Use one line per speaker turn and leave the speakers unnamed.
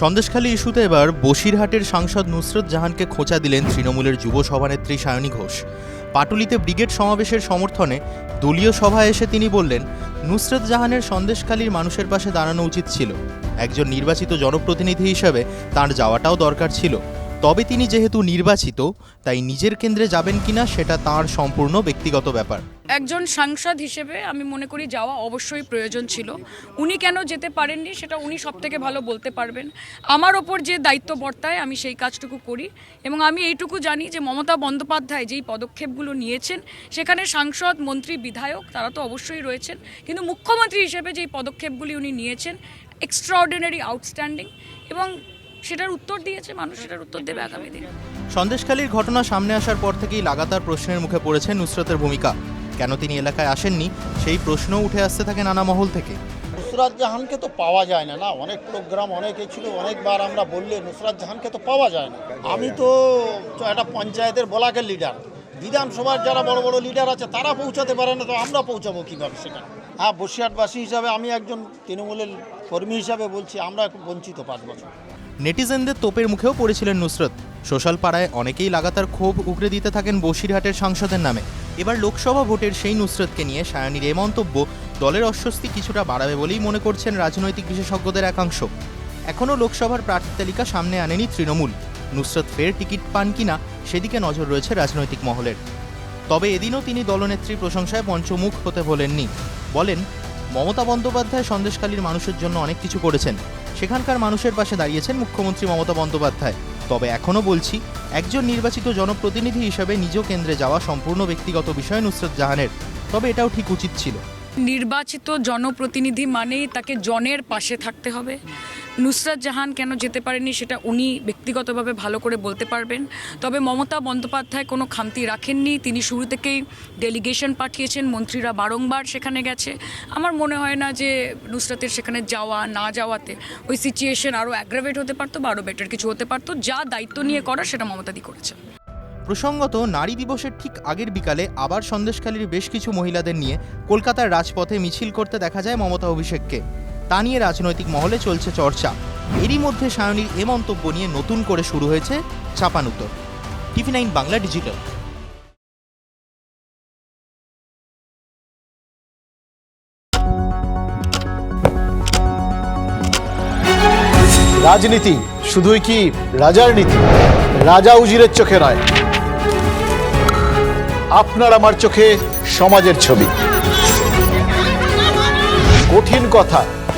সন্দেশখালী ইস্যুতে এবার বসিরহাটের সাংসদ নুসরত জাহানকে খোঁচা দিলেন তৃণমূলের যুব সভানেত্রী সায়নী ঘোষ। পাটুলিতে ব্রিগেড সমাবেশের সমর্থনে দলীয় সভায় এসে তিনি বললেন, নুসরত জাহানের সন্দেশখালীর মানুষের পাশে দাঁড়ানো উচিত ছিল। একজন নির্বাচিত জনপ্রতিনিধি হিসেবে তার যাওয়াটাও দরকার ছিল। তবে তিনি যেহেতু নির্বাচিত, তাই নিজের কেন্দ্রে যাবেন কিনা সেটা তার সম্পূর্ণ ব্যক্তিগত ব্যাপার।
একজন সাংসদ হিসেবে আমি মনে করি যাওয়া অবশ্যই প্রয়োজন ছিল। উনি কেন যেতে পারেননি সেটা উনি সব থেকে ভালো বলতে পারবেন। আমার ওপর যে দায়িত্ব বর্তায় আমি সেই কাজটুকু করি এবং আমি এইটুকু জানি যে মমতা বন্দ্যোপাধ্যায় যেই পদক্ষেপগুলো নিয়েছেন, সেখানে সাংসদ, মন্ত্রী, বিধায়ক তারা তো অবশ্যই রয়েছেন। কিন্তু মুখ্যমন্ত্রী হিসেবে যেই পদক্ষেপগুলি উনি নিয়েছেন এক্সট্রাঅর্ডিনারি আউটস্ট্যান্ডিং এবং সেটার উত্তর দিয়েছে মানুষ সেটার উত্তর দেবে আগামী দিনে।
সন্দেশখালীর ঘটনা সামনে আসার পর থেকেই লাগাতার প্রশ্নের মুখে পড়েছে নুসরতের ভূমিকা। কেন তিনি এলাকায় আসেননি সেই প্রশ্নও উঠে আসতে থাকে নানা মহল থেকে।
নুসরাত জাহানকে তো পাওয়া যায় না না? অনেক প্রোগ্রাম অনেকে ছিল অনেকবার আমরা বললে নুসরাত জাহানকে তো পাওয়া যায় না। আমি তো তো একটা পঞ্চায়েতের বলাকের লিডার বিধানসভার যারা বড় বড় লিডার আছে তারা পৌঁছাতে পারে না তো আমরা পৌঁছাবো কীভাবে সেখানে? হ্যাঁ বসিরহাটবাসী হিসাবে আমি একজন তৃণমূলের কর্মী হিসাবে বলছি আমরা বঞ্চিত পাঁচ বছর।
নেটিজেনদের তোপের মুখেও পড়েছিলেন নুসরত। সোশ্যাল পাড়ায় অনেকেই লাগাতার ক্ষোভ উগড়ে দিতে থাকেন বসিরহাটের সাংসদের নামে। এবার লোকসভা ভোটের সেই নুসরতকে নিয়ে সায়নীর এ মন্তব্য, দলের অস্বস্তি কিছুটা বাড়াবে বলেই মনে করছেন রাজনৈতিক বিশেষজ্ঞদের একাংশ। এখনও লোকসভার প্রার্থী তালিকা সামনে আনেনি তৃণমূল। নুসরত ফের টিকিট পান কিনা, সেদিকে নজর রয়েছে রাজনৈতিক মহলের। তবে এদিনও তিনি দলনেত্রীর প্রশংসায় পঞ্চমুখ হতে বলেননি। বলেন, মমতা বন্দ্যোপাধ্যায় সন্দেশকালীর মানুষের জন্য অনেক কিছু করেছেন। সেখানকার মানুষের পাশে দাঁড়িয়েছেন মুখ্যমন্ত্রী মমতা বন্দ্যোপাধ্যায়। তবে এখনও বলছি, একজন নির্বাচিত জনপ্রতিনিধি হিসেবে নিজ কেন্দ্রে যাওয়া সম্পূর্ণ ব্যক্তিগত বিষয় নুসরত জাহানের, তবে এটাও ঠিক উচিত ছিল।
নির্বাচিত জনপ্রতিনিধি মানেই তাকে জনের পাশে থাকতে হবে। নুসরাত জাহান কেন যেতে পারেনি সেটা উনি ব্যক্তিগতভাবে ভালো করে বলতে পারবেন। তবে মমতা বন্দ্যোপাধ্যায় কোনো খামতি রাখেননি। তিনি শুরু থেকেই ডেলিগেশন পাঠিয়েছেন, মন্ত্রীরা বারংবার সেখানে গেছে। আমার মনে হয় না যে নুসরাতের সেখানে যাওয়া, না যাওয়াতে ওই সিচুয়েশন আরও অ্যাগ্রাভেট হতে পারতো বা আরও বেটার কিছু হতে পারতো। যা দায়িত্ব নিয়ে করা সেটা মমতাদি করেছে
প্রসঙ্গত, নারী দিবসের ঠিক আগের বিকালে আবার সন্দেশখালীর বেশ কিছু মহিলাদের নিয়ে কলকাতার রাজপথে মিছিল করতে দেখা যায় মমতা অভিষেককে। তা নিয়ে রাজনৈতিক মহলে চলছে চর্চা। এরই মধ্যে সায়নীর এ মন্তব্য নিয়ে নতুন করে শুরু হয়েছে চাপানুতর টিভি নাইন বাংলা ডিজিটাল।
রাজনীতি, শুধুই কি রাজার নীতি? রাজা উজিরের চোখে নয়। আপনার আমার চোখে সমাজের ছবি। কঠিন কথা